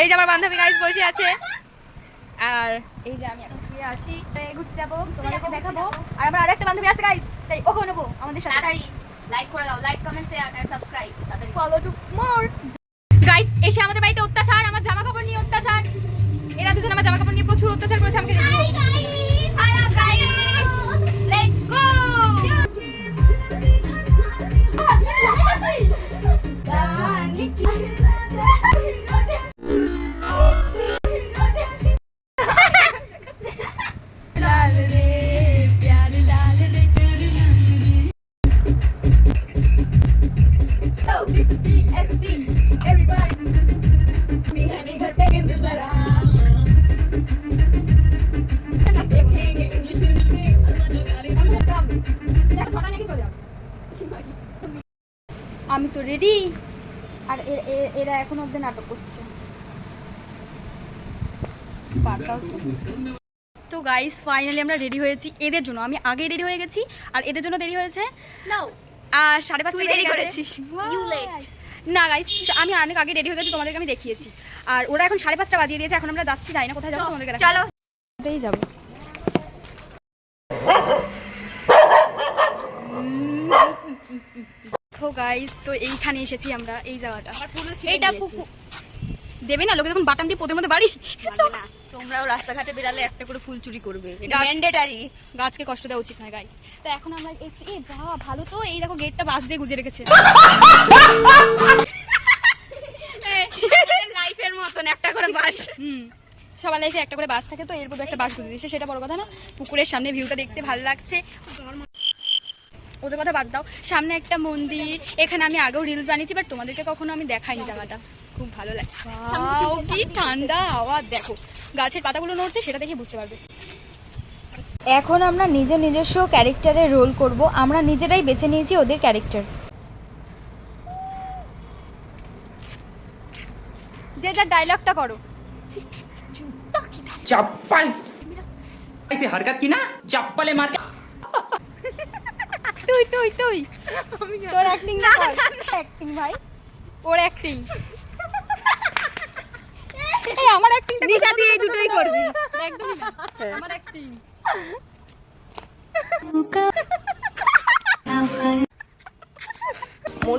এই যে আমার বান্ধবী গাইস বসে আছে। আর এই যে আমি এখন শুয়ে আছি। ঘুরতে যাব তোমাদেরকে দেখাবো। আর আমার আরেকটা বান্ধবী আছে গাইস তাই ওকে নেব আমাদের সাথে। লাইক করে দাও like comment share and subscribe follow to more আমি তো রেডি আর এরা এখনও অব্দি নাটক করছে তো। গাইস ফাইনালি আমরা রেডি হয়েছি এদের জন্য আমি আগে রেডি হয়ে গেছি আর এদের জন্য দেরি হয়েছে. আর সাড়ে পাঁচটা Why? late. না গাইস আমি অনেক আগে রেডি হয়ে গেছি তোমাদেরকে আমি দেখিয়েছি আর ওরা এখন সাড়ে পাঁচটা বাজিয়ে দিয়েছে এখন আমরা যাচ্ছি যাই না কোথায় যাব তোমাদেরকে। চলো যাব গাইস তো এইখানে এসেছি আমরা এই জায়গাটা। এইটা পুকু দেবে না? লোকে যখন বাটাম দিয়ে পোদের মধ্যে বাড়ি না তোমরাও রাস্তাঘাটে বেরালে একটা করে ফুল চুরি করবে। এটা ম্যান্ডেটারি গাছকে কষ্ট দেওয়া উচিত নয় গাইস তো এখন আমরা এসে এ বাহ ভালো তো। এই দেখো গেটটা বাস দিয়ে গুজে রেখেছে। লাইফের মতন একটা করে বাস হুম। সবার লাইফে একটা করে বাস থাকে তো এর মধ্যে একটা বাস গুজে দিয়েছে। সেটা বড় কথা না। পুকুরের সামনে ভিউটা দেখতে ভালো লাগছে। ওদের কথা বাদ দাও সামনে একটা মন্দির এখানে আমি আগেও রিলস বানিয়েছি বাট তোমাদেরকে কখনো আমি দেখাইনি জায়গাটা খুব ভালো লাগছে Wow, কি ঠান্ডা হাওয়া দেখো গাছের পাতাগুলো নড়ছে সেটা দেখে বুঝতে পারবে এখন আমরা নিজের নিজস্ব ক্যারেক্টারে রোল করব আমরা নিজেরাই বেছে নিয়েছি ওদের ক্যারেক্টার যে যার ডায়লগটা করো चप्पल ऐसी हरकत की ना चप्पल मार के তুই তুই তুই। তোর অ্যাক্টিং না অ্যাক্টিং ভাই। ওর অ্যাক্টিং এই আমার অ্যাক্টিং নিশা দিয়ে এই দুটোই করবি। একদমই না। আমার অ্যাক্টিং ও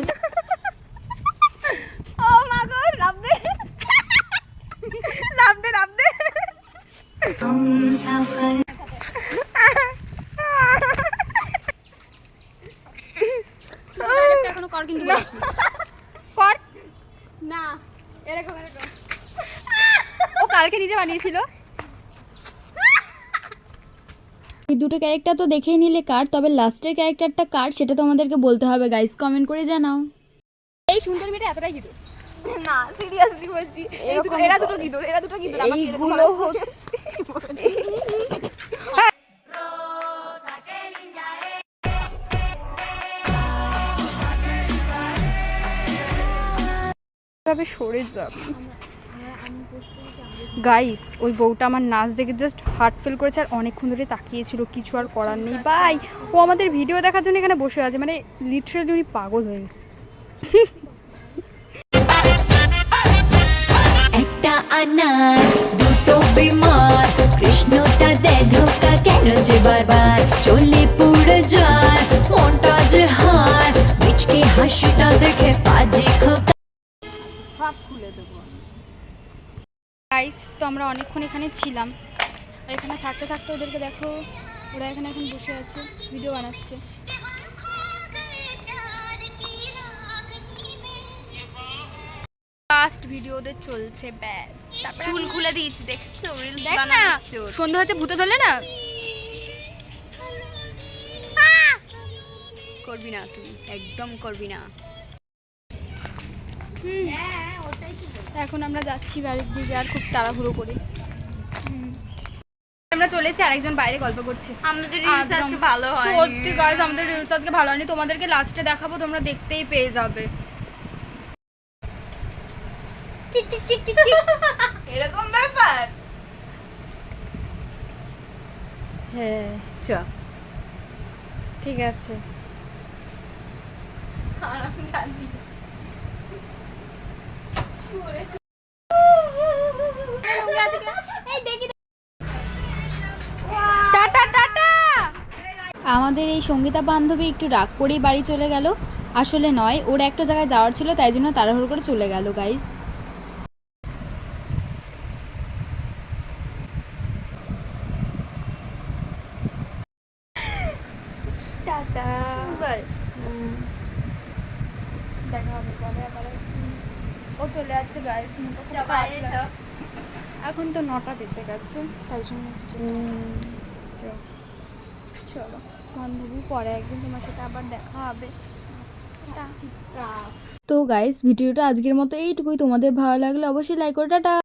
কর কিন্তু কর। না এরকম এরকম। ও কালকে নিজে বানিয়েছিল। ওই দুটো ক্যারেক্টার তো দেখেই নিলে কার তবে লাস্টের ক্যারেক্টারটা কার সেটা তো আমাদেরকে বলতে হবে গাইস কমেন্ট করে জানাও। এই সুন্দর মেয়েটা এতটাই গিদুর না সিরিয়াসলি বলছি এই দুটো এরা দুটো গিদুর এরা দুটো গিদুর আমাকে এরকম এইগুলো ভাবে সরে গাইস ওই বউটা আমার নাচ দেখে জাস্ট হার্ট ফেল করেছে আর অনেকক্ষণ ধরে তাকিয়েছিল, কিছু আর করার নেই। বাই ও আমাদের ভিডিও দেখার জন্য এখানে বসে আছে মানে লিটারালি উনি পাগল হয়ে একটা আনার দুটো বিমার কৃষ্ণটা ধোকা কেন যে বারবার। চলে পুড়ে গাইস তো আমরা অনেকক্ষণ এখানে ছিলাম। আর এখানে থাকতে থাকতে ওদেরকে দেখো ওরা এখানে এখন বসে আছে ভিডিও বানাচ্ছে। ফার্স্ট ভিডিও ওদের চলছে ব্যাস। তারপরে চুল খুলে দিয়েছি দেখছ? রিলস বানাচ্ছো সন্ধ্যা হচ্ছে ভূতে ধরলে না? করবি না তুই একদম করবি না। এখন আমরা যাচ্ছি বাড়ির দিকে আর খুব তাড়াহুড়ো করে। আমরা চলে এসেছি আরেকজন বাইরে গল্প করছে। আমাদের রিলস আজকে ভালো হয় সত্যি গাইস আমাদের রিলস আজকে ভালো হয়নি। তোমাদেরকে লাস্টে দেখাবো তোমরা দেখতেই পেয়ে যাবে। এরকম ব্যাপার? হ্যাঁ চ। ঠিক আছে। আর আমি জানি। আমাদের এই সঙ্গীতা বান্ধবী একটু রাগ করেই বাড়ি চলে গেল। আসলে নয় ওর একটা জায়গায় যাওয়ার ছিল তাই জন্য তাড়াহুড়ো করে চলে গেল গাইজ টাটা। দেখা হবে ও চলে যাচ্ছে গাইস এখন তো নটা বেজে গেছে তাই জন্য। চলো বান্ধবী পরে একদিন তোমার সাথে আবার দেখা হবে। তো গাইস ভিডিওটা আজকের মতো এইটুকুই। তোমাদের ভালো লাগলে অবশ্যই লাইক করে। টাটা।